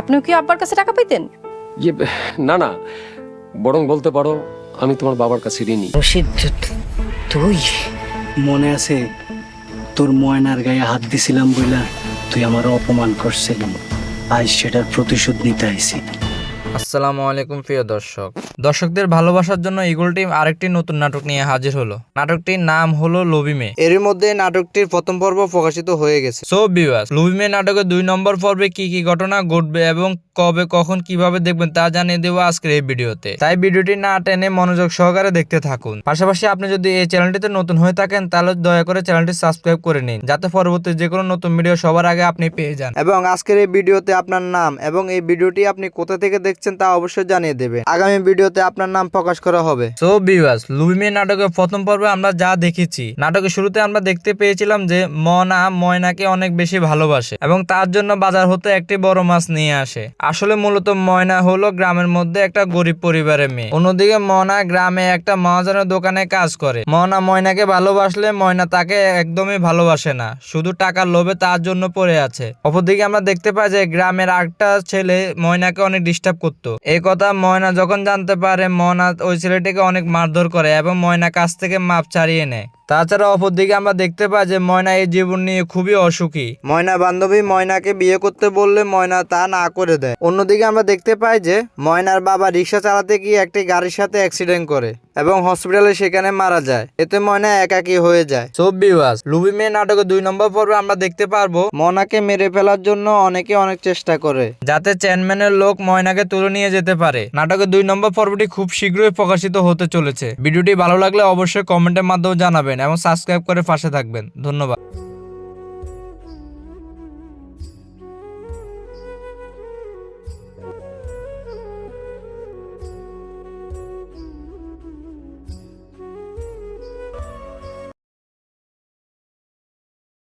আপনিও কি আব্বার কাছে টাকা পাইতেন? ইয়ে না না। বরং বলতে পারো আমি তোমার বাবার কাছে ঋণী। রশিদ তুই? মনে আছে তোর ময়নার গায়ে হাত দিছিলাম বইলা তুই আমার অপমান করছিলি। আজ সেটার প্রতিশোধ নিতে আইছি আসসালামু আলাইকুম প্রিয় দর্শক। দর্শকদের ভালোবাসার জন্য ইগল টিম আরেকটি নতুন নাটক নিয়ে হাজির হলো। নাটকটির নাম হলো লবিমে এরই মধ্যে নাটকটির প্রথম পর্ব প্রকাশিত হয়ে গেছে। সো ভিউয়ার্স লবিমে নাটকের দুই নম্বর পর্বে কি কি ঘটনা ঘটবে এবং কবে কখন কীভাবে দেখবেন তা জানিয়ে দেবো আজকের এই ভিডিওতে। তাই ভিডিওটি না টেনে মনোযোগ সহকারে দেখতে থাকুন। পাশাপাশি আপনি যদি এই চ্যানেলটিতে নতুন হয়ে থাকেন তাহলে দয়া করে চ্যানেলটি সাবস্ক্রাইব করে নিন যাতে পরবর্তী যে কোনো নতুন ভিডিও সবার আগে আপনি পেয়ে যান। এবং আজকের এই ভিডিওতে আপনার নাম এবং এই ভিডিওটি আপনি কোথা থেকে দেখছেন তা অবশ্যই জানিয়ে দেবে আগামী ভিডিওতে আপনার নাম প্রকাশ করা হবে। সো বিওয়াস লুবিমে নাটকের প্রথম পর্বে আমরা যা দেখেছি, নাটকের শুরুতে আমরা দেখতে পেয়েছিলাম যে মনা ময়নাকে অনেক বেশি ভালোবাসে এবং তার জন্য বাজার হতে একটি বড় মাছ নিয়ে আসে। আসলে মূলত ময়না হলো গ্রামের মধ্যে একটা গরিব পরিবারের মেয়ে। অন্যদিকে মনা গ্রামে একটা মহাজনের দোকানে কাজ করে। মনা ময়নাকে ভালোবাসলে ময়না তাকে একদমই ভালোবাসে না, শুধু টাকার লোভে তার জন্য পড়ে আছে। অপরদিকে আমরা দেখতে পাই যে গ্রামের আরেকটা ছেলে ময়নাকে অনেক ডিস্টার্ব করতো। এই কথা ময়না যখন জানতে পারে ময়না ওই ছেলেটিকে অনেক মারধর করে এবং ময়না কাছ থেকে মাপ ছাড়িয়ে নেয়। তাছাড়া অপরদিকে আমরা দেখতে পাই যে ময়না এই জীবন নিয়ে খুবই অসুখী। ময়না বান্ধবী ময়নাকে বিয়ে করতে বললে ময়না তা না করে দেয়। অন্যদিকে আমরা দেখতে পাই যে ময়নার বাবা রিক্সা চালাতে গিয়ে একটি গাড়ির সাথে অ্যাক্সিডেন্ট করে। এবং হসপিটালে সেখানে মারা যায়। এতে ময়না একাকি হয়ে যায়। সো বিওয়াস লুবি মেয়ে নাটকের দুই নম্বর পর্বে আমরা দেখতে পারব, ময়নাকে মেরে ফেলার জন্য অনেকে অনেক চেষ্টা করে। যাতে চেয়ারম্যানের লোক ময়নাকে তুলে নিয়ে যেতে পারে। নাটকের দুই নম্বর পর্বটি খুব শীঘ্রই প্রকাশিত হতে চলেছে। ভিডিওটি ভালো লাগলে অবশ্যই কমেন্টের মাধ্যমে জানাবেন এবং সাবস্ক্রাইব করে পাশে থাকবেন। ধন্যবাদ।